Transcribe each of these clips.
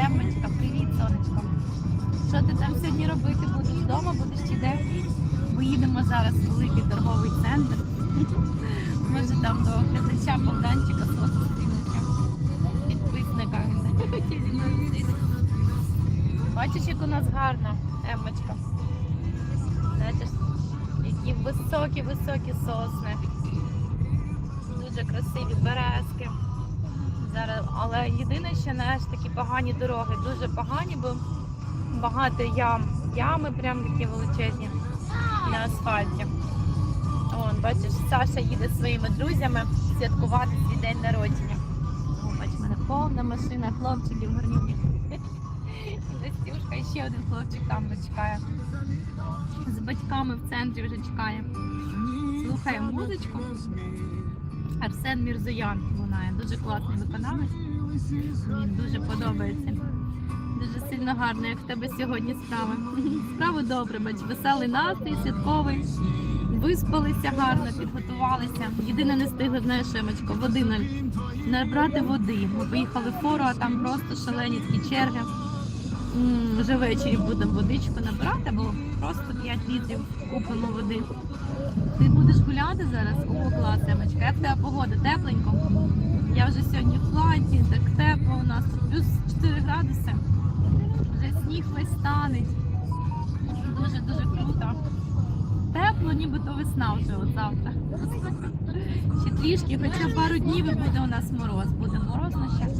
Темочка, привіт, сонечко. Що ти там сьогодні робити? Будеш вдома, будеш чи де? Ми їдемо зараз в великий торговий центр. Може там до глядача Богданчика зустрінеться. Підписника. Бачиш, як у нас гарна Емочка. Знаєте, які високі-високі сосни. Дуже красиві березки. Зараз, але єдине, що знаєш, такі погані дороги, дуже погані, бо багато ям. Ями прям такі величезні на асфальті. Вон, бачиш, Саша їде зі своїми друзями святкувати свій день народження. О, бач, в мене повна машина хлопчиків гарнюніх. Настюшка, і ще один хлопчик там чекає. З батьками в центрі вже чекає. Слухає музичку. Арсен Мірзоян лунає. Дуже класний виконавець. Він дуже подобається. Дуже сильно гарно, як в тебе сьогодні справи. Справи добре, бач, веселий настрій, святковий. Виспалися гарно, підготувалися. Єдине не встигли, знаєш, Шемочко, води набрати води. Ми поїхали в фору, а там просто шалені такі черги. Вже ввечері будемо водичку набирати, бо просто 5 літрів купимо води. Ти будеш гуляти зараз? О, клас, Емочка. Як тебе погода? Тепленько? Я вже сьогодні в платі, так тепло у нас плюс 4 градуси. Вже сніг весь станеть. Дуже-дуже круто. Тепло, нібито весна вже от завтра. Ще трішки, хоча пару днів і буде у нас мороз. Буде морозно ще.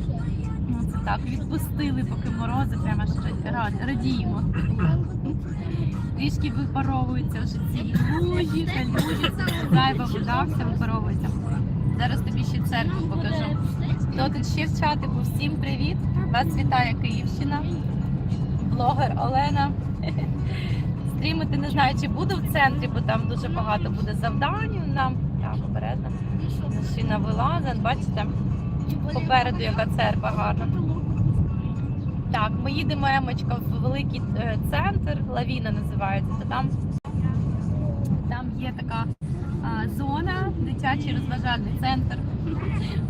Так, відпустили, поки морози, прямо ра- радіємо. Трішки випаровуються вже ці лужі, калюжі, зайва вода, все випаровується. Зараз тобі ще церкву покажу. Хто тут ще в чатику? Всім привіт! Вас вітає Київщина, блогер Олена. Стрімити не знаю, чи буду в центрі, бо там дуже багато буде завдань нам. Так, обережно. Машина вилазить, бачите, попереду яка церква гарна. Так, ми їдемо Емочка в великий е, центр, лавіна називається. То там, там є така а, зона, дитячий розважальний центр.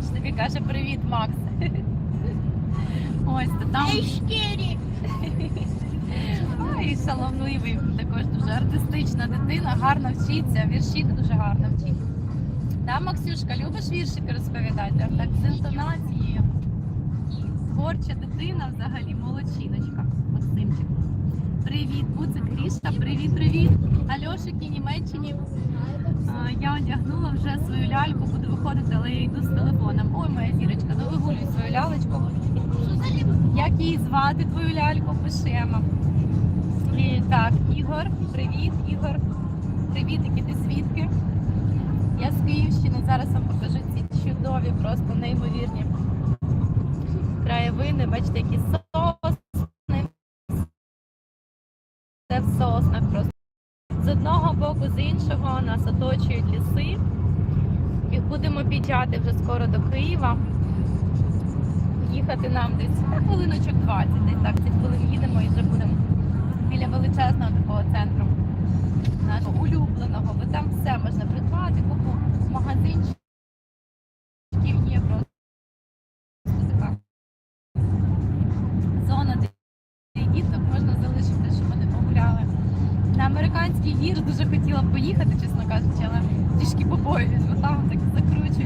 Що тобі каже привіт, Макс. Ось то там. І шаловливий, також дуже артистична дитина, гарно вчиться, вірші дуже гарно вчить. Да, Максюшка, любиш віршики розповідати? Так, з інтонацією. Творча дитина взагалі, молодчиночка, Максимчик. Привіт, Буцик Грішка, привіт, привіт. Альошики, Німеччині. Я одягнула вже свою ляльку, буду виходити, але я йду з телефоном. Ой, моя зірочка, ну вигулюй свою лялечку. Як її звати твою ляльку? Пишемо. І, так, Ігор, привіт, Ігор. Привіт, які ти звідки? Я з Київщини, зараз вам покажу ці чудові, просто неймовірні краєвини. Бачите, які сосни. Це в соснах просто. З одного боку, з іншого нас оточують ліси. І будемо під'їжджати вже скоро до Києва. Їхати нам десь ну, хвилиночок 20, десь так, 10 хвилин їдемо і вже будемо біля величезного такого центру нашого улюбленого, бо там все можна придбати, купу магазинчиків є просто така зона, де і діток можна залишити, щоб вони погуляли. На американський гір дуже хотіла поїхати, чесно кажучи, але трішки побоююсь, бо там так закручують.